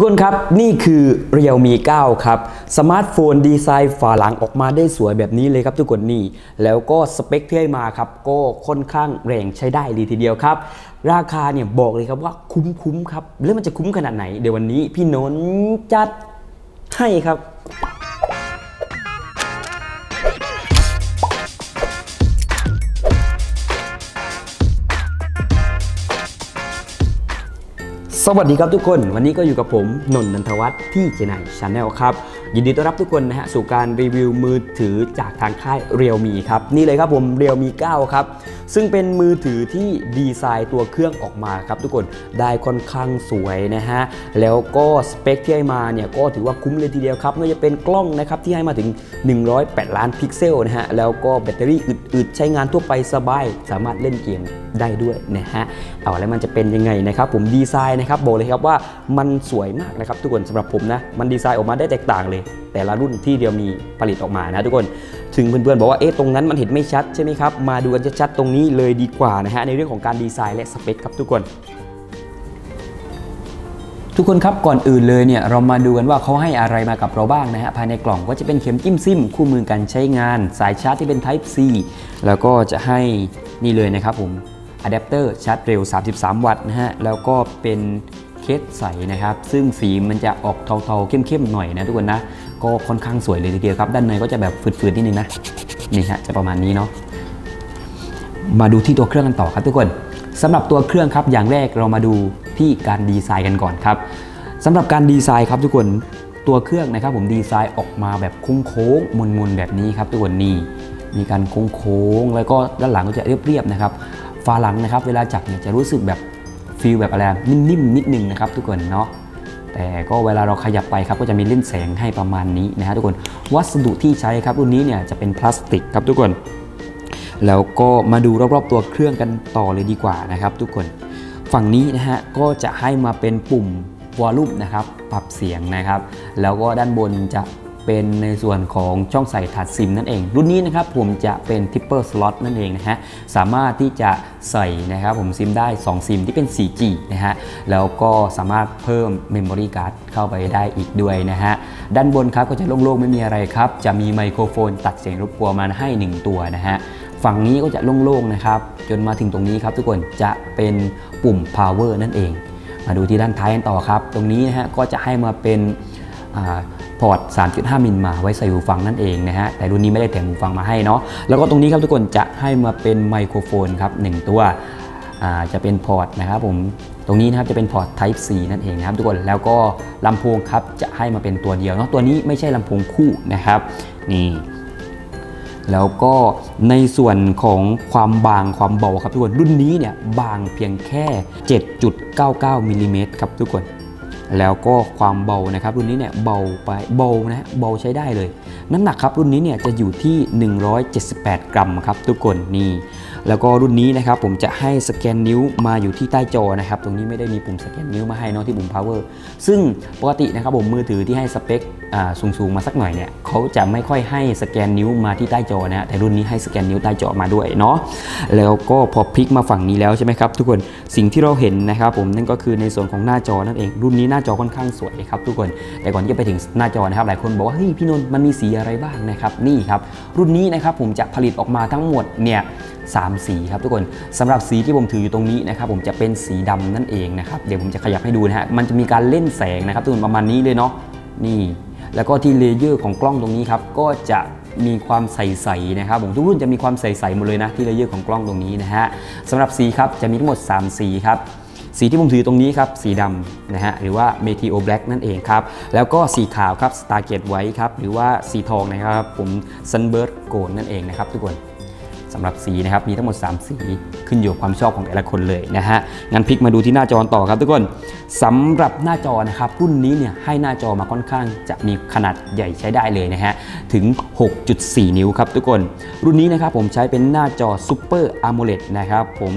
กคนครับ นี่คือ Realme 9 ครับ สมาร์ทโฟนดีไซน์ฝาหลังออกมาได้สวยแบบนี้เลยครับทุกคนนี่ แล้วก็สเปคที่ให้มาครับ ก็ค่อนข้างแรงใช้ได้เลยทีเดียวครับ ราคาเนี่ยบอกเลยครับว่าคุ้มๆครับ แล้วมันจะคุ้มขนาดไหน เดี๋ยววันนี้พี่นนท์จัดให้ครับ สวัสดีครับทุกคน วันนี้ก็อยู่กับผมนนทนันทวัฒน์ที่เจไนชาแนลครับ ยินดีต้อนรับทุกคนนะฮะสู่การรีวิวมือถือจากทางค่าย Realme ครับ นี่เลยครับผม Realme 9ครับ ซึ่งเป็นมือถือที่ดีไซน์ตัวเครื่องออกมาครับทุกคนได้ค่อนข้างสวยนะฮะ แล้วก็สเปคที่ให้มาเนี่ยก็ถือว่าคุ้มเลยทีเดียวครับไม่ว่าจะเป็นกล้องนะครับที่ให้มาถึง 108 ล้านพิกเซลนะฮะแล้วก็แบตเตอรี่อึดๆใช้งานทั่วไปสบาย สามารถเล่นเกมได้ด้วยนะฮะเอาแล้วมันจะเป็นยังไงนะครับ ผมดีไซน์นะครับบอกเลยครับว่ามันสวยมากนะครับทุกคนสำหรับผมนะมันดีไซน์ออกมาได้แตกต่างเลย แต่ละรุ่นที่เดียวมีผลิตออกมานะทุกคนถึงเพื่อนๆบอกว่าเอ๊ะตรงนั้นมันเห็นไม่ชัดใช่ไหมครับมาดูกันชัดๆตรงนี้เลยดีกว่านะฮะในเรื่องของการดีไซน์และสเปคครับทุกคนทุกคนครับก่อนอื่นเลยเนี่ยเรามาดูกันว่าเขาให้อะไรมากับเราบ้างนะฮะภายในกล่องก็จะเป็นเข็มจิ้มซิมคู่มือการใช้งาน สายชาร์จที่เป็น Type C แล้วก็จะให้นี่เลยนะครับผม อะแดปเตอร์ชาร์จเร็ว 33 วัตต์นะฮะ แล้วก็เป็นเคสใสนะครับ ซึ่งสีมันจะออกเทาๆเข้มๆหน่อยนะทุกคนนะ ก็ค่อนข้างสวยเลยทีเดียวครับ ด้านในก็จะแบบฝืดๆนิดนึงนะ นี่ฮะจะประมาณนี้เนาะ มาดูที่ตัวเครื่องกันต่อครับทุกคนสำหรับตัวเครื่องครับ อย่างแรกเรามาดูที่การดีไซน์กันก่อนครับสำหรับการดีไซน์ครับทุกคนตัวเครื่องนะครับผมดีไซน์ออกมาแบบโค้งๆมนๆแบบนี้ครับทุกคนนี่มีการโค้งๆแล้วก็ด้านหลังก็จะเรียบๆนะครับาหลังนะครับ เวลาจับเนี่ยจะรู้สึกแบบฟีลแบบอะไรนิ่มๆนิดนึงนะครับ ทุกคนเนาะแต่ก็เวลาเราขยับไปครับก็จะมีเล่นแสงให้ประมาณนี้นะฮะทุกคนวัสดุที่ใช้ครับรุ่นนี้เนี่ยจะเป็นพลาสติกครับทุกคน แล้วก็มาดูรอบๆตัวเครื่องกันต่อเลยดีกว่านะครับ ทุกคนฝั่งนี้นะฮะก็จะให้มาเป็นปุ่มวอลลุ่มนะครับปรับเสียงนะครับ แล้วก็ด้านบนจะ เป็นในส่วนของช่องใส่ถัดซิมนั่นเอง รุ่นนี้นะครับผมจะเป็นทิปเปอร์สล็อตนั่นเองนะฮะสามารถที่จะใส่นะครับผมซิมได้ 2 ซิมที่เป็น 4G นะฮะแล้วก็สามารถเพิ่ม Memory Card เข้าไปได้อีกด้วยนะฮะด้านบนครับก็จะโล่งๆ ไม่มีอะไรครับ จะมีไมโครโฟนตัดเสียงรบกวนมาให้ 1 ตัวนะฮะฝั่งนี้ก็จะโล่งๆนะครับจนมาถึงตรงนี้ครับทุกคนจะเป็นปุ่ม power นั่นเอง มาดูที่ด้านท้ายกันต่อครับ ตรงนี้นะฮะก็จะให้มาเป็น พอร์ต 3.5 มิลมาไว้ใส่หูฟังนั่นเองนะฮะ แต่รุ่นนี้ไม่ได้แถมหูฟังมาให้เนาะ แล้วก็ตรงนี้ครับทุกคนจะให้มาเป็นไมโครโฟนครับหนึ่งตัวจะเป็นพอร์ตนะครับผมตรงนี้นะครับจะเป็นพอร์ต Type C นั่นเองนะครับทุกคนแล้วก็ลำโพงครับจะให้มาเป็นตัวเดียวเนาะตัวนี้ไม่ใช่ลำโพงคู่นะครับนี่แล้วก็ในส่วนของความบางความเบาครับทุกคนรุ่นนี้เนี่ยบางเพียงแค่ 7.99มิลลิเมตรครับทุกคน แล้วก็ความเบานะครับรุ่นนี้เนี่ยเบาไปเบานะเบาใช้ได้เลย น้ำหนักครับรุ่นนี้เนี่ยจะอยู่ที่ 178 กรัมครับทุกคนนี่ แล้วก็รุ่นนี้นะครับผมจะให้สแกนนิ้วมาอยู่ที่ใต้จอนะครับ ตรงนี้ไม่ได้มีปุ่มสแกนนิ้วมาให้เนอะที่ปุ่ม power ซึ่งปกตินะครับผมมือถือที่ให้สเปคสูงๆมาสักหน่อยเนี่ยเขาจะไม่ค่อยให้สแกนนิ้วมาที่ใต้จอนะฮะแต่รุ่นนี้ให้สแกนนิ้วใต้จอมาด้วยเนาะแล้วก็พอพลิกมาฝั่งนี้แล้วใช่ไหมครับทุกคนสิ่งที่เราเห็นนะครับผมนั่นก็คือในส่วนของหน้าจอนั่นเองรุ่นนี้หน้าจอค่อนข้างสวยครับทุกคนแต่ก่อนที่จะไปถึงหน้าจอนะครับหลายคนบอกว่าเฮ้ยพี่นนท์มันมีสีอะไรบ้างนะครับนี่ครับรุ่นนี้นะครับผมจะผลิตออกมาทั้งหมดเนี่ยสามสีครับทุกคนสำหรับสีที่ผมถืออยู่ตรงนี้นะครับผมจะเป็นสีดำนั่นเองนะครับเดี๋ยวผมจะขยับให้ดูนะฮะมันจะมีการเล่นแสงนะครับทุกคนประมาณนี้เลยเนาะนี่แล้วก็ที่เลเยอร์ของกล้องตรงนี้ครับก็จะมีความใสๆนะครับผมทุกรุ่นจะมีความใสๆหมดเลยนะที่เลเยอร์ของกล้องตรงนี้นะฮะสำหรับสีครับจะมีทั้งหมด 3 สีครับสีที่ผมถือตรงนี้ครับสีดำนะฮะหรือว่า Meteo Black นั่นเองครับแล้วก็สีขาวครับ Stargate White ครับหรือว่าสีทองนะครับผม Sunbird Gold นั่นเองนะครับทุกคน สำหรับสีนะครับมีทั้งหมด 3 สีขึ้นอยู่กับความชอบของแต่ละคนเลยนะฮะงั้นพลิกมาดูที่หน้าจอต่อครับทุกคนสำหรับหน้าจอนะครับรุ่นนี้เนี่ยให้หน้าจอมาค่อนข้างจะมีขนาดใหญ่ใช้ได้เลยนะฮะถึง 6.4 นิ้วครับทุกคน รุ่นนี้นะครับผมใช้เป็นหน้าจอ Super AMOLED นะครับผม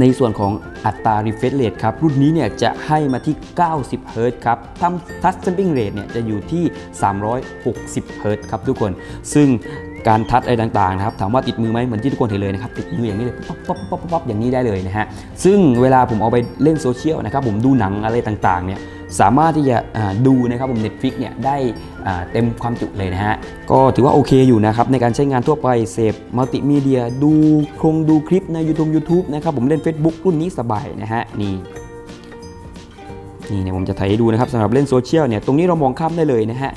ในส่วนของอัตรา refresh rate ครับรุ่นนี้เนี่ยจะให้มาที่ 90 Hz ครับทำ touch sampling rate เนี่ยจะอยู่ที่ 360 Hz ครับทุกคน ซึ่ง การทัดอะไรต่างๆนะครับถามว่าติดมือไหมเหมือนที่ทุกคนเห็นเลยนะครับติดมืออย่างนี้เลยป๊อปป๊อปป๊อปป๊อปอย่างนี้ได้เลยนะฮะซึ่งเวลาผมเอาไปเล่นโซเชียลนะครับผมดูหนังอะไรต่างๆเนี่ยสามารถที่จะดูนะครับผม Netflix เนี่ยได้เต็มความจุเลยนะฮะ ก็ถือว่าโอเคอยู่นะครับในการใช้งานทั่วไปเสพมัลติมีเดียดูโครงดูคลิปใน YouTube YouTube นะครับผมเล่น Facebook รุ่นนี้สบายนะฮะ นี่นี่เนี่ยผมจะถ่ายให้ดูนะครับสำหรับเล่นโซเชียลเนี่ยตรงนี้เรามองข้ามได้เลยนะฮะ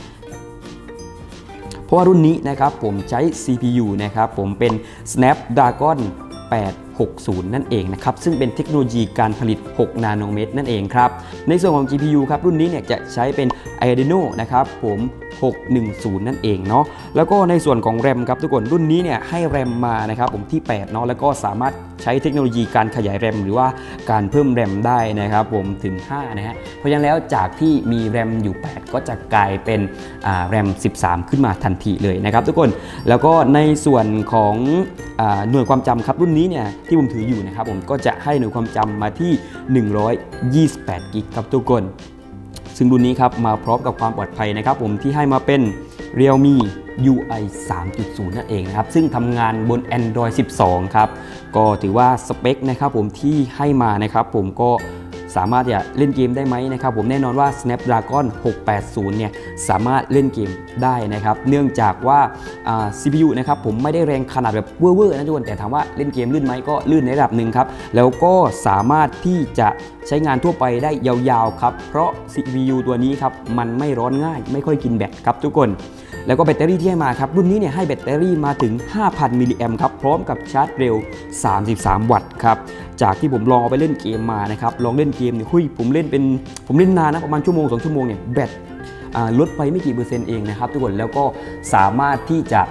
เพราะว่ารุ่นนี้นะครับผมใช้ CPU นะครับผมเป็น Snapdragon 860 นั่นเองนะครับ ซึ่งเป็นเทคโนโลยีการผลิต 6 นาโนเมตรนั่นเองครับ ในส่วนของ GPU ครับ รุ่นนี้เนี่ยจะใช้เป็น Adreno นะครับผม 610 นั่นเองเนาะแล้วก็ในส่วนของ RAM ครับทุกคนรุ่นนี้เนี่ยให้ RAM มานะครับผมที่ 8 เนาะแล้วก็สามารถใช้เทคโนโลยีการขยาย RAM หรือว่าการเพิ่ม RAM ได้นะครับผมถึง 5 นะฮะเพราะฉะนั้นแล้วจากที่มี RAM อยู่ 8 ก็จะกลายเป็นอ่า RAM 13 ขึ้นมาทันทีเลยนะครับทุกคนแล้วก็ในส่วนของอหน่วยความจำครับรุ่นนี้เนี่ยที่ผมถืออยู่นะครับผมก็จะให้หน่วยความจำมาที่ 128 กิกครับทุกคน ซึ่งรุ่นนี้ครับมาพร้อมกับความปลอดภัยนะครับผมที่ให้มาเป็น Realme UI 3.0 นั่นเองนะครับ ซึ่งทำงานบน Android 12 ครับ ก็ถือว่าสเปคนะครับผมที่ให้มานะครับผมก็ สามารถจะเล่นเกมได้ไหมนะครับผมแน่นอนว่า Snapdragon 680 เนี่ยสามารถเล่นเกมได้นะครับ เนื่องจากว่าา CPU นะครับผมไม่ได้แรงขนาดแบบเวอร์ๆนะทุกคนแต่ถามว่าเล่นเกมลื่นไหมก็ลื่นในระดับหนึ่งครับ แล้วก็สามารถที่จะใช้งานทั่วไปได้ยาวๆครับ เพราะ CPU ตัวนี้ครับมันไม่ร้อนง่าย ไม่ค่อยกินแบตครับทุกคน แล้วก็แบตเตอรี่ที่ให้มาครับ รุ่นนี้เนี่ยให้แบตเตอรี่มาถึง 5,000 มิลลิแอมครับ พร้อมกับชาร์จเร็ว 33 วัตต์ครับ จากที่ผมลองเอาไปเล่นเกมมานะครับ ลองเล่นเกมเนี่ยหุยผมเล่นเป็น ผมเล่นนานนะประมาณชั่วโมง 2 ชั่วโมงเนี่ยแบตลดไปไม่กี่เปอร์เซ็นต์เองนะครับทุกคน แล้วก็สามารถที่จะ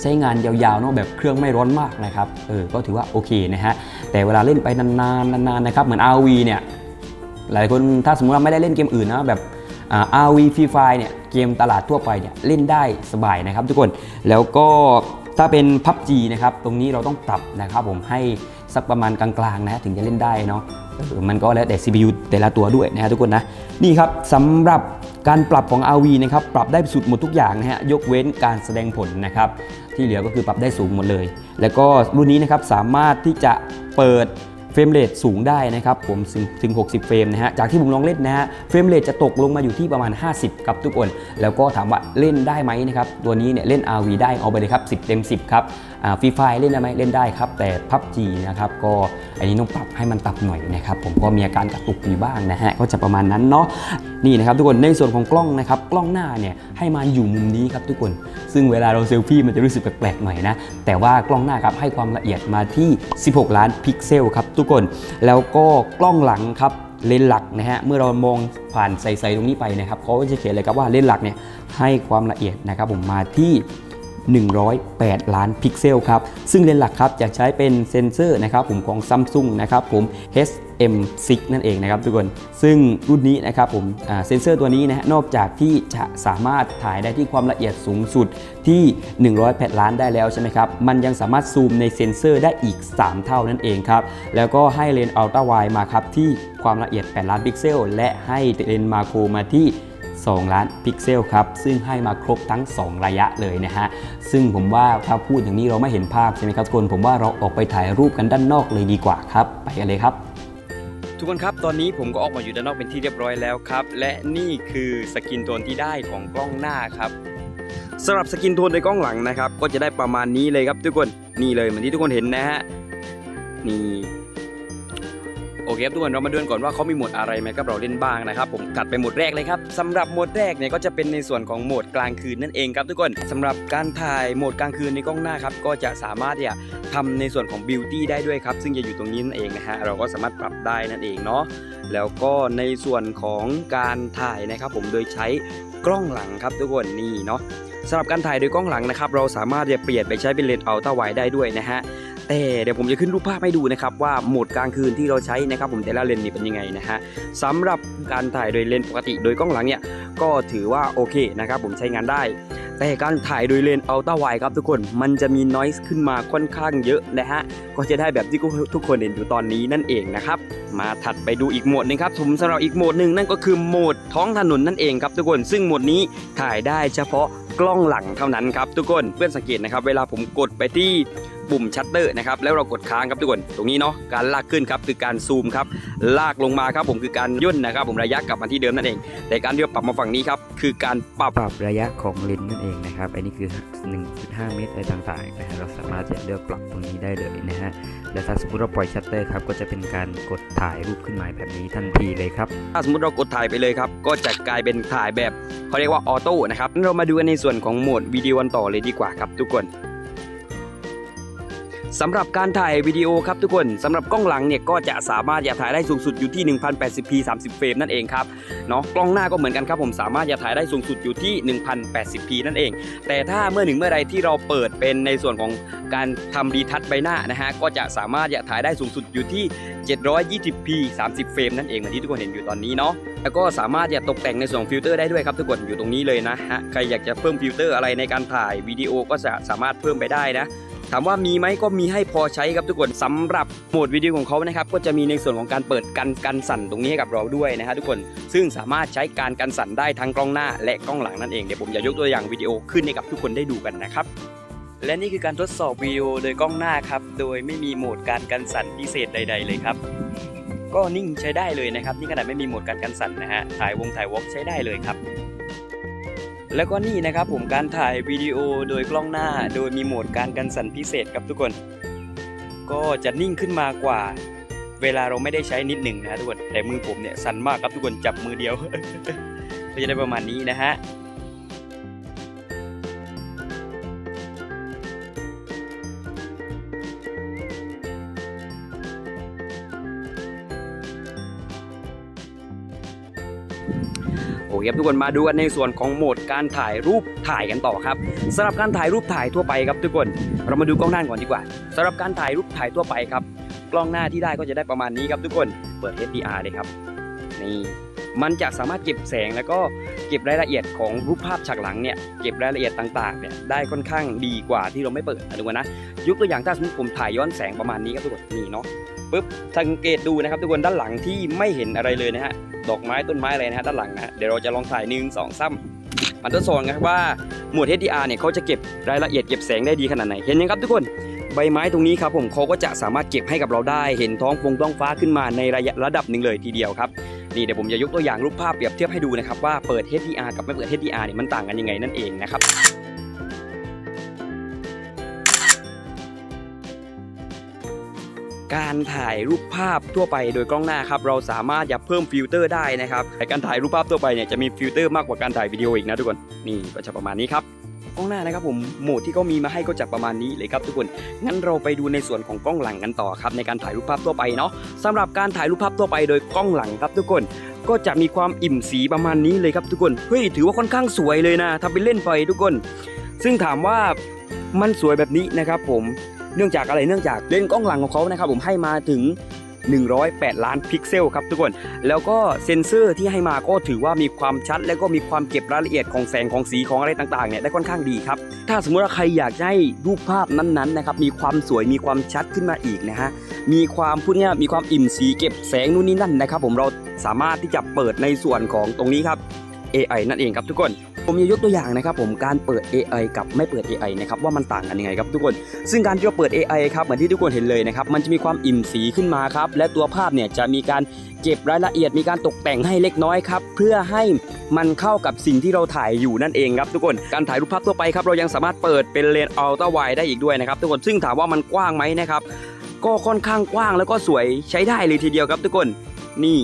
ใช้งานยาวๆเนาะแบบเครื่องไม่ร้อนมากนะครับ เออ ก็ถือว่าโอเคนะฮะ แต่เวลาเล่นไปนานๆนานๆนะครับ เหมือน RV เนี่ย หลายคนถ้าสมมติว่าไม่ได้เล่นเกมอื่นนะแบบอ่า RV Free Fire เนี่ย กมตลาดทั่วไปเนี่ยเล่นได้สบายนะครับทุกคนแล้วก็ถ้าเป็น PUBG นะครับตรงนี้เราต้องปรับนะครับผมให้สักประมาณกลางๆนะถึงจะเล่นได้เนาะมันก็แล้วแต่ CPU แต่ละตัวด้วยนะฮะทุกคนนะนี่ครับสำหรับการปรับของ RV นะครับปรับได้สุดหมดทุกอย่างนะฮะยกเว้นการแสดงผลนะครับที่เหลือก็คือปรับได้สูงหมดเลย แล้วก็รุ่นนี้นะครับสามารถที่จะเปิด เฟรมเรทสูงได้นะครับผมถึงถึง 60 เฟรมนะฮะจากที่ผมลองเล่นนะฮะเฟรมเรทจะตกลงมาอยู่ที่ประมาณ 50 ครับทุกคน แล้วก็ถามว่าเล่นได้ไหมนะครับตัวนี้เนี่ยเล่น RV ได้เอาไปเลยครับ 10 เต็ม 10 ครับฟรีไฟเล่นได้ไหมเล่นได้ครับ แต่ PUBG นะครับก็อันนี้ต้องปรับให้มันต่ำหน่อยนะครับผมก็มีอาการกระตุกอยู่บ้างนะฮะก็จะประมาณนั้นเนาะนี่นะครับทุกคนในส่วนของกล้องนะครับกล้องหน้าเนี่ยให้มาอยู่มุมนี้ครับทุกคน ซึ่งเวลาเราเซลฟี่มันจะรู้สึกแปลกๆหน่อยนะแต่ว่ากล้องหน้าครับให้ความละเอียดมาที่ 16 ล้านพิกเซลครับทุกคน แล้วก็กล้องหลังครับเลนหลักนะฮะเมื่อเรามองผ่านใสๆตรงนี้ไปนะครับเขาจะเขียนเลยครับว่าเลนหลักเนี่ยให้ความละเอียดนะครับผมมาที่ 108 ล้านพิกเซลครับ ซึ่งเลนส์หลักครับจะใช้เป็นเซนเซอร์นะครับผมของ Samsung นะครับผม SM6 นั่นเองนะครับทุกคน ซึ่งรุ่นนี้นะครับผมเซนเซอร์ตัวนี้นะฮะนอกจากที่จะสามารถถ่ายได้ที่ความละเอียดสูงสุดที่ 108 ล้านได้แล้วใช่ไหมครับ มันยังสามารถซูมในเซนเซอร์ได้อีก 3 เท่านั่นเองครับ แล้วก็ให้เลนส์อัลตร้าไวมาครับที่ความละเอียด 8 ล้านพิกเซล และให้เลนส์มาโครมาที่ 2 ล้านพิกเซลครับ ซึ่งให้มาครบทั้ง 2 ระยะเลยนะฮะ ซึ่งผมว่าถ้าพูดอย่างนี้เราไม่เห็นภาพใช่ไหมครับทุกคน ผมว่าเราออกไปถ่ายรูปกันด้านนอกเลยดีกว่าครับ ไปกันเลยครับ ทุกคนครับ ตอนนี้ผมก็ออกมาอยู่ด้านนอกเป็นที่เรียบร้อยแล้วครับ และนี่คือสกินโทนที่ได้ของกล้องหน้าครับสำหรับสกินโทนในกล้องหลังนะครับ ก็จะได้ประมาณนี้เลยครับทุกคน นี่เลยเหมือนที่ทุกคนเห็นนะฮะ นี่ โอเคครับทุกคนเรามาดูกันก่อนว่าเขามีโหมดอะไรไหมครับเราเล่นบ้างนะครับผมตัดไปโหมดแรกเลยครับสำหรับโหมดแรกเนี่ยก็จะเป็นในส่วนของโหมดกลางคืนนั่นเองครับทุกคนสำหรับการถ่ายโหมดกลางคืนในกล้องหน้าครับก็จะสามารถที่จะทำในส่วนของบิวตี้ได้ด้วยครับซึ่งจะอยู่ตรงนี้นั่นเองนะฮะเราก็สามารถปรับได้นั่นเองเนาะแล้วก็ในส่วนของการถ่ายนะครับผมโดยใช้กล้องหลังครับทุกคนนี่เนาะ สำหรับการถ่ายโดยกล้องหลังนะครับ เราสามารถจะเปลี่ยนไปใช้เป็นเลนส์อัลตร้าไวได้ด้วยนะฮะแต่เดี๋ยวผมจะขึ้นรูปภาพให้ดูนะครับว่าโหมดกลางคืนที่เราใช้นะครับ ผมแต่ละเลนส์นี่เป็นยังไงนะฮะสำหรับการถ่ายโดยเลนส์ปกติโดยกล้องหลังเนี่ยก็ถือว่าโอเคนะครับ ผมใช้งานได้ แต่การถ่ายโดยเลนส์อัลตร้าไวครับทุกคนมันจะมีน ise ขึ้นมาค่อนข้างเยอะนะฮะก็จะได้แบบที่ทุกคนเห็นอยู่ตอนนี้นั่นเองนะครับมาถัดไปดูอีกโหมดหนึงครับผมสำหรับอีกโหมดหนึ่งนั่นก็คือโหมดท้องถนนนั่นเองครับทุกคนซึ่งโหมดนี้ถ่ายได้เฉพาะ กล้องหลังเท่านั้นครับทุกคนเพื่อนสังเกตนะครับ เวลาผมกดไปที่ ปุ่มชัตเตอร์นะครับแล้วเรากดค้างครับทุกคนตรงนี้เนาะการลากขึ้นครับคือการซูมครับลากลงมาครับผมคือการย่นนะครับผมระยะกลับมาที่เดิมนั่นเอง แต่การที่เราปรับมาฝั่งนี้ครับคือการปรับปรับระยะของเลนส์นั่นเองนะครับอันนี้คือ 1.5 เมตรอะไรต่างๆนะฮะเราสามารถจะเลือกปรับตรงนี้ได้เลยนะฮะและถ้าสมมติเราปล่อยชัตเตอร์ครับก็จะเป็นการกดถ่ายรูปขึ้นมาแบบนี้ทันทีเลยครับถ้าสมมติเรากดถ่ายไปเลยครับก็จะกลายเป็นถ่ายแบบเขาเรียกว่าออโต้นะครับงั้นเรามาดูกันในส่วนของโหมดวิดีโอกันต่อเลยดีกว่าครับทุกคน สำหรับการถ่ายวิดีโอครับทุกคนสำหรับกล้องหลังเนี่ยก็จะสามารถอย่าถ่ายได้สูงสุดอยู่ที่ 1080p 30 เฟรมนั่นเองครับเนาะกล้องหน้าก็เหมือนกันครับผมสามารถอย่าถ่ายได้สูงสุดอยู่ที่ 1080p นั่นเอง แต่ถ้าเมื่อหนึ่งเมื่อใดที่เราเปิดเป็นในส่วนของการทำรีทัชใบหน้านะฮะก็จะสามารถอย่าถ่ายได้สูงสุดอยู่ที่ 720p 30 เฟรมนั่นเองเหมือนที่ทุกคนเห็นอยู่ตอนนี้เนาะแล้วก็สามารถจะตกแต่งในส่วนของฟิลเตอร์ได้ด้วยครับทุกคนอยู่ตรงนี้เลยนะฮะใครอยากจะเพิ่มฟิลเตอร์อะไรในการถ่ายวิดีโอก็จะสามารถเพิ่มไปได้นะ ถามว่ามีไหมก็มีให้พอใช้ครับทุกคนสำหรับโหมดวิดีโอของเขานะครับก็จะมีในส่วนของการเปิดกันกันสั่นตรงนี้ให้กับเราด้วยนะฮะทุกคนซึ่งสามารถใช้การกันสั่นได้ทั้งกล้องหน้า และกล้องหลังนั่นเองเดี๋ยวผมจะยกตัวอย่างวิดีโอขึ้นให้กับทุกคนได้ดูกันนะครับและนี่คือการทดสอบวิดีโอโดยกล้องหน้าครับ โดยไม่มีโหมดการกันสั่นพิเศษใด ๆ เลยครับ ก็นิ่งใช้ได้เลยนะครับ นี่ขนาดไม่มีโหมดการกันสั่นนะฮะ ถ่ายวงถ่ายวอล์กใช้ได้เลยครับ แล้วก็นี่นะครับผมการถ่ายวิดีโอโดยกล้องหน้า โดยมีโหมดการกันสั่นพิเศษครับทุกคน ก็จะนิ่งขึ้นมากว่า เวลาเราไม่ได้ใช้นิดหนึ่งนะทุกคนแต่มือผมเนี่ยสั่นมากครับทุกคนจับมือเดียว ก็จะได้ประมาณนี้นะฮะ ครับทุกคนมาดูกันในส่วนของโหมดการถ่ายรูปถ่ายกันต่อครับสำหรับการถ่ายรูปถ่ายทั่วไปครับทุกคน เรามาดูกล้องหน้าก่อนดีกว่าสำหรับการถ่ายรูปถ่ายทั่วไปครับ กล้องหน้าที่ได้ก็จะได้ประมาณนี้ครับทุกคนเปิด HDR เลยครับนี่มันจะสามารถเก็บแสงแล้วก็ เก็บรายละเอียดของรูปภาพฉากหลังเนี่ยเก็บรายละเอียดต่างๆเนี่ยได้ค่อนข้างดีกว่าที่เราไม่เปิดนะทุกคนนะยกตัวอย่างถ้าสมมติผมถ่ายย้อนแสงประมาณนี้ครับทุกคนนี่เนาะปุ๊บสังเกตดูนะครับทุกคนด้านหลังที่ไม่เห็นอะไรเลยนะฮะดอกไม้ต้นไม้อะไรนะฮะด้านหลังนะเดี๋ยวเราจะลองถ่ายหนึ่งสองซ้ำมันทดสอบกันครับว่าหมวด HDR เนี่ยเขาจะเก็บรายละเอียดเก็บแสงได้ดีขนาดไหนเห็นยังครับทุกคนใบไม้ตรงนี้ครับผมเขาก็จะสามารถเก็บให้กับเราได้ เห็นท้องฟงท้องฟ้าขึ้นมาในระยะระดับหนึ่งเลยทีเดียวครับ นี่เดี๋ยวผมจะยกตัวอย่างรูปภาพเปรียบเทียบให้ดูนะครับว่าเปิด HDR กับไม่เปิด HDR เนี่ยมันต่างกันยังไงนั่นเองนะครับการถ่ายรูปภาพทั่วไปโดยกล้องหน้าครับเราสามารถจะเพิ่มฟิลเตอร์ได้นะครับแต่การถ่ายรูปภาพทั่วไปเนี่ยจะมีฟิลเตอร์มากกว่าการถ่ายวิดีโออีกนะทุกคนนี่ก็จะประมาณนี้ครับ กล้องหน้านะครับผมโหมดที่เขามีมาให้ก็จะประมาณนี้เลยครับทุกคนงั้นเราไปดูในส่วนของกล้องหลังกันต่อครับในการถ่ายรูปภาพทั่วไปเนาะสำหรับการถ่ายรูปภาพทั่วไปโดยกล้องหลังครับทุกคนก็จะมีความอิ่มสีประมาณนี้เลยครับทุกคนเฮ้ยถือว่าค่อนข้างสวยเลยนะทำเป็นเล่นไปทุกคน ซึ่งถามว่ามันสวยแบบนี้นะครับผมเนื่องจากอะไรเนื่องจากเลนส์กล้องหลังของเขานะครับผมให้มาถึง 108 ล้านพิกเซลครับทุกคน แล้วก็เซนเซอร์ที่ให้มาก็ถือว่ามีความชัด และก็มีความเก็บรายละเอียดของแสงของสีของอะไรต่างๆเนี่ยได้ค่อนข้างดีครับ ถ้าสมมติว่าใครอยากให้รูปภาพนั้นๆนะครับมีความสวยมีความชัดขึ้นมาอีกนะฮะมีความพูดง่ายมีความอิ่มสีเก็บแสงนู่นนี่นั่นนะครับ ผมเราสามารถที่จะเปิดในส่วนของตรงนี้ครับ AI นั่นเองครับทุกคน ผมจะยกตัวอย่างนะครับผมการเปิด AI กับไม่เปิด AI นะครับว่ามันต่างกันยังไงครับทุกคน ซึ่งการที่เราเปิด AI ครับเหมือนที่ทุกคนเห็นเลยนะครับมันจะมีความอิ่มสีขึ้นมาครับและตัวภาพเนี่ยจะมีการเก็บรายละเอียดมีการตกแต่งให้เล็กน้อยครับเพื่อให้มันเข้ากับสิ่งที่เราถ่ายอยู่นั่นเองครับทุกคนการถ่ายรูปภาพทั่วไปครับเรายังสามารถเปิดเป็นเลนส์อัลตร้าไวได้อีกด้วยนะครับทุกคนซึ่งถามว่ามันกว้างไหมนะครับก็ค่อนข้างกว้างแล้วก็สวยใช้ได้เลยทีเดียวครับทุกคนนี่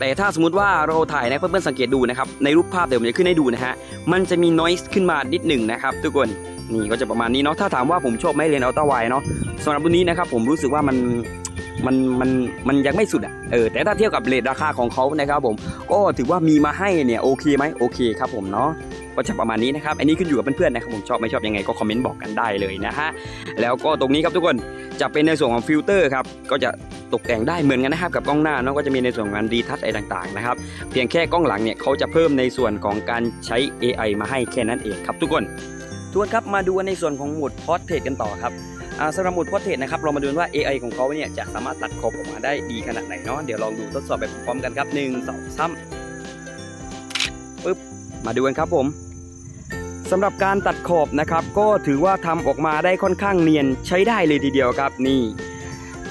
แต่ถ้าสมมติว่าเราถ่ายนะเพื่อนๆสังเกตดูนะครับในรูปภาพเดี๋ยวผมจะขึ้นให้ดูนะฮะมันจะมี noise ขึ้นมานิดหนึ่งนะครับทุกคนนี่ก็จะประมาณนี้เนาะถ้าถามว่าผมชอบไหมเลนส์อัลตร้าไวเนาะสำหรับรุ่นนี้นะครับผมรู้สึกว่ามันมันมันมันยังไม่สุดอะเออแต่ถ้าเทียบกับเลทราคาของเขานะครับผมก็ถือว่ามีมาให้เนี่ยโอเคไหมโอเคครับผมเนาะ ก็จะประมาณนี้นะครับ อันนี้ขึ้นอยู่กับเพื่อนๆนะครับผมชอบไม่ชอบยังไงก็คอมเมนต์บอกกันได้เลยนะฮะ แล้วก็ตรงนี้ครับทุกคนจะเป็นในส่วนของฟิลเตอร์ครับ ก็จะตกแต่งได้เหมือนกันนะครับกับกล้องหน้าเนาะก็จะมีในส่วนของการดีทัชอะไรต่างๆนะครับ เพียงแค่กล้องหลังเนี่ยเขาจะเพิ่มในส่วนของการใช้ AI มาให้แค่นั้นเองครับทุกคนทวนครับมาดูในส่วนของโหมดพอร์เทรตกันต่อครับอ่าสำหรับโหมดพอร์เทรตนะครับเรามาดูว่า AI ของเขาเนี่ยจะสามารถตัดขอบออกมาได้ดีขนาดไหนเนาะเดี๋ยวลองดูทดสอบแบบพร้อมๆกันครับ1 2 3ปึ๊บ มาดูกันครับผมสำหรับการตัดขอบนะครับ ก็ถือว่าทำออกมาได้ค่อนข้างเนียนใช้ได้เลยทีเดียวครับนี่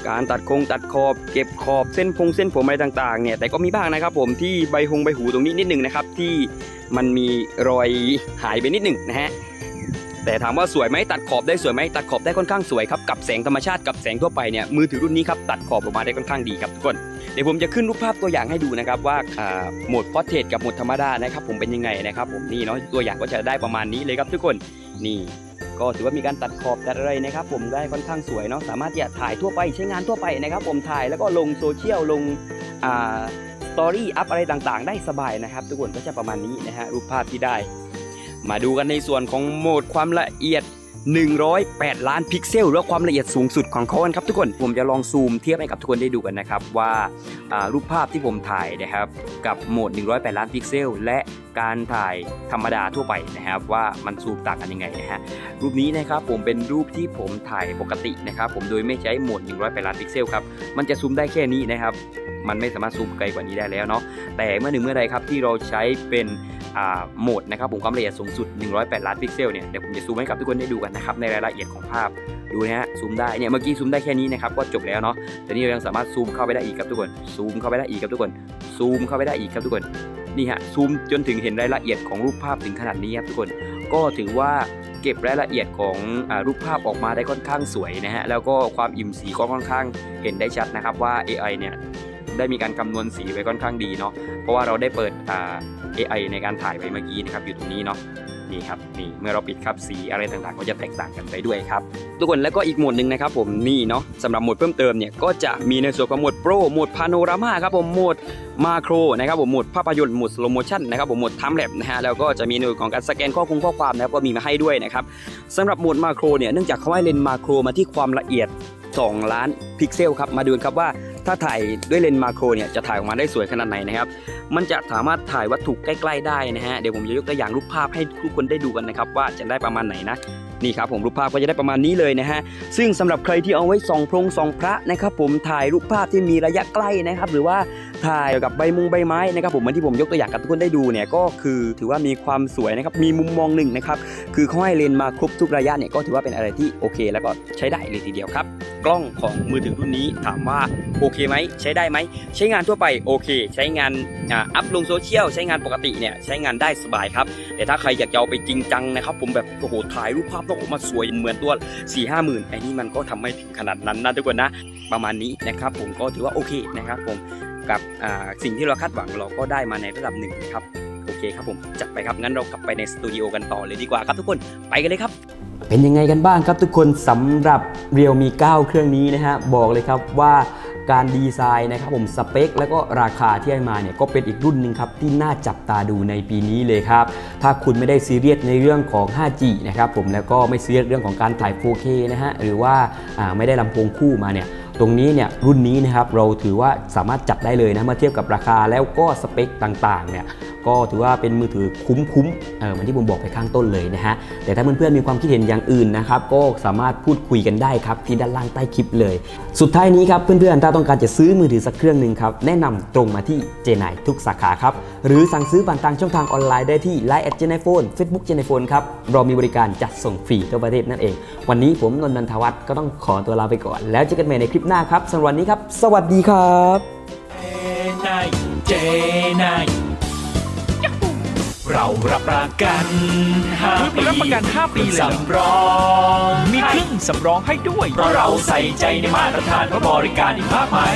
การตัดโครงตัดขอบเก็บขอบเส้นพงเส้นผมอะไรต่างๆเนี่ยแต่ก็มีบ้างนะครับ ผมที่ใบหงใบหูตรงนี้นิดหนึงนะครับ ที่มันมีรอยหายไปนิดหนึ่งนะฮะแต่ถามว่าสวยไหมตัดขอบได้สวยไหมตัดขอบได้ค่อนข้างสวยครับกับแสงธรรมชาติกับแสงทั่วไปเนี่ยมือถือรุ่นนี้ครับตัดขอบออกมาได้ค่อนข้างดีครับทุกคน เดี๋ยวผมจะขึ้นรูปภาพตัวอย่างให้ดูนะครับว่าโหมดพอร์เทรตกับโหมดธรรมดานะครับ ผมเป็นยังไงนะครับ ผมนี่เนาะตัวอย่างก็จะได้ประมาณนี้เลยครับทุกคนนี่ก็ถือว่ามีการตัดขอบตัดอะไรนะครับ ผมได้ค่อนข้างสวยเนาะสามารถที่จะถ่ายทั่วไปใช้งานทั่วไปนะครับ ผมถ่ายแล้วก็ลงโซเชียลลงอ่าสตอรี่อัพอะไรต่างๆ ได้สบายนะครับ ทุกคนก็จะประมาณนี้นะฮะรูปภาพที่ได้ มาดูกันในส่วนของโหมดความละเอียด 108 ล้านพิกเซลหรือความละเอียดสูงสุดของเขากันครับทุกคน ผมจะลองซูมเทียบให้กับทุกคนได้ดูกันนะครับว่ารูปภาพที่ผมถ่ายนะครับกับโหมด 108 ล้านพิกเซล และการถ่ายธรรมดาทั่วไปนะครับว่ามันซูมต่างกันยังไงนะฮะรูปนี้นะครับผมเป็นรูปที่ผมถ่ายปกตินะครับผมโดยไม่ใช้โหมด 108 ล้านพิกเซลครับมันจะซูมได้แค่นี้นะครับมันไม่สามารถซูมไกลกว่านี้ได้แล้วเนาะแต่เมื่อหนึ่งเมื่อใดครับที่เราใช้เป็น โหมดนะครับผมความละเอียดสูงสุด 108 ล้านพิกเซลเนี่ยเดี๋ยวผมจะซูมให้กับทุกคนได้ดูกันนะครับในรายละเอียดของภาพดูนะฮะซูมได้เนี่ยเมื่อกี้ซูมได้แค่นี้นะครับก็จบแล้วเนาะแต่นี่เรายังสามารถซูมเข้าไปได้อีกครับทุกคนซูมเข้าไปได้อีกครับทุกคนซูมเข้าไปได้อีกครับทุกคนนี่ฮะซูมจนถึงเห็นรายละเอียดของรูปภาพถึงขนาดนี้ครับทุกคน ก็ถือว่าเก็บรายละเอียดของอรูปภาพออกมาได้ค่อนข้างสวยนะฮะแล้วก็ความอิ่มสีก็ค่อนข้างเห็นได้ชัดนะครับว่า AI เนี่ย ได้มีการคำนวณสีไว้ค่อนข้างดีเนาะเพราะว่าเราได้เปิดอ่า AI ในการถ่ายไว้เมื่อกี้นะครับอยู่ตรงนี้เนาะนี่ครับนี่เมื่อเราปิดครับสีอะไรต่างๆ ก็จะแตกต่างกันไปด้วยครับทุกคนแล้วก็อีกโหมดหนึ่งนะครับผมนี่เนาะสำหรับโหมดเพิ่มเติมเนี่ยก็จะมีในส่วนของโหมดโปรโหมดพาโนรามาครับผมโหมดมาโครนะครับผมโหมดภาพยนตร์โหมดสโลโมชั่นนะครับผมโหมดไทม์แลปนะฮะแล้วก็จะมีในส่วนของการสแกนข้อคงข้อความนะครับก็มีมาให้ด้วยนะครับสำหรับโหมดมาโครเนี่ยเนื่องจากเขาให้เลนส์มาโครมาที่ความละเอียด 2 ล้านพิกเซลครับมาดูครับว่า ถ้าถ่ายด้วยเลนส์มาโครเนี่ยจะถ่ายออกมาได้สวยขนาดไหนนะครับ มันจะสามารถถ่ายวัตถุใกล้ ๆ ได้นะฮะ เดี๋ยวผมจะยกตัวอย่างรูปภาพให้ทุกคนได้ดูกันนะครับว่าจะได้ประมาณไหนนะนี่ครับผมรูปภาพก็จะได้ประมาณนี้เลยนะฮะ ซึ่งสำหรับใครที่เอาไว้ส่องพรงส่องพระนะครับผมถ่ายรูปภาพที่มีระยะใกล้นะครับ หรือว่า ถ่ายกับใบมุงใบไม้นะครับผมเหมือนที่ผมยกตัวอย่างกับทุกคนได้ดูเนี่ยก็คือถือว่ามีความสวยนะครับมีมุมมองหนึ่งนะครับคือเขาให้เลนมาครบทุกระยะเนี่ยก็ถือว่าเป็นอะไรที่โอเค แล้วก็ใช้ได้เลยทีเดียวครับ กล้องของมือถือรุ่นนี้ถามว่าโอเคไหมใช้ได้ไหมใช้งานทั่วไปโอเค ใช้งานอัพลงโซเชียลใช้งานปกติเนี่ยใช้งานได้สบายครับแต่ถ้าใครอยากจะเอาไปจริงจังนะครับผมแบบโอ้โหถ่ายรูปภาพต้องออกมาสวยเหมือนตัว4ี่ห้าหมื่นไอ้นี่มันก็ทำไม่ถึงขนาดนั้นนะทุกคนนะประมาณนี้นะครับผมก็ถือว่าโอเคนะครับผม กับสิ่งที่เราคาดหวังเราก็ได้มาในระดับหนึ่งครับโอเคครับผมจัดไปครับงั้นเรากลับไปในสตูดิโอกันต่อเลยดีกว่าครับทุกคนไปกันเลยครับ เป็นยังไงกันบ้างครับทุกคนสำหรับ Realme 9เครื่องนี้นะฮะบอกเลยครับว่าการดีไซน์นะครับผมสเปค แล้วก็ราคาที่ให้มาเนี่ยก็เป็นอีกรุ่นหนึ่งครับที่น่าจับตาดูในปีนี้เลยครับ ถ้าคุณไม่ได้ซีเรียสในเรื่องของ 5G นะครับผมแล้วก็ไม่ซีเรียสเรื่องของการถ่าย 4K นะฮะหรือว่าไม่ได้ลำโพงคู่มาเนี่ย ตรงนี้เนี่ยรุ่นนี้นะครับเราถือว่าสามารถจัดได้เลยนะเมื่อเทียบกับราคาแล้วก็สเปคต่างๆเนี่ยก็ถือว่าเป็นมือถือคุ้มๆเออเหมือนที่ผมบอกไปข้างต้นเลยนะฮะแต่ถ้าเพื่อนๆมีความคิดเห็นอย่างอื่นนะครับก็สามารถพูดคุยกันได้ครับที่ด้านล่างใต้คลิปเลย สุดท้ายนี้ครับเพื่อนๆถ้าต้องการจะซื้อมือถือสักเครื่องหนึ่งครับแนะนำตรงมาที่เจไนทุกสาขาครับหรือสั่งซื้อผ่านทางช่องทางออนไลน์ได้ที่ Line แอดเจไนโฟนเฟซบุ๊กเจไนโฟนครับเรามีบริการจัดส่งฟรีทั่วประเทศนั่นเอง วันนี้ผมนนทันทวัฒน์ก็ต้องขอตัวลาไปก่อน แล้วเจอกันใหม่ในคลิปหน้าครับสำหรับวันนี้ครับ สวัสดีครับนาย เจนายเรารับประกัน5ปีรับประกัน 5 ปีเลยเหรอสำรอง มีเครื่องสำรองให้ด้วย เพราะเราใส่ใจในมาตรฐานเพราะบริการอีกมากมาย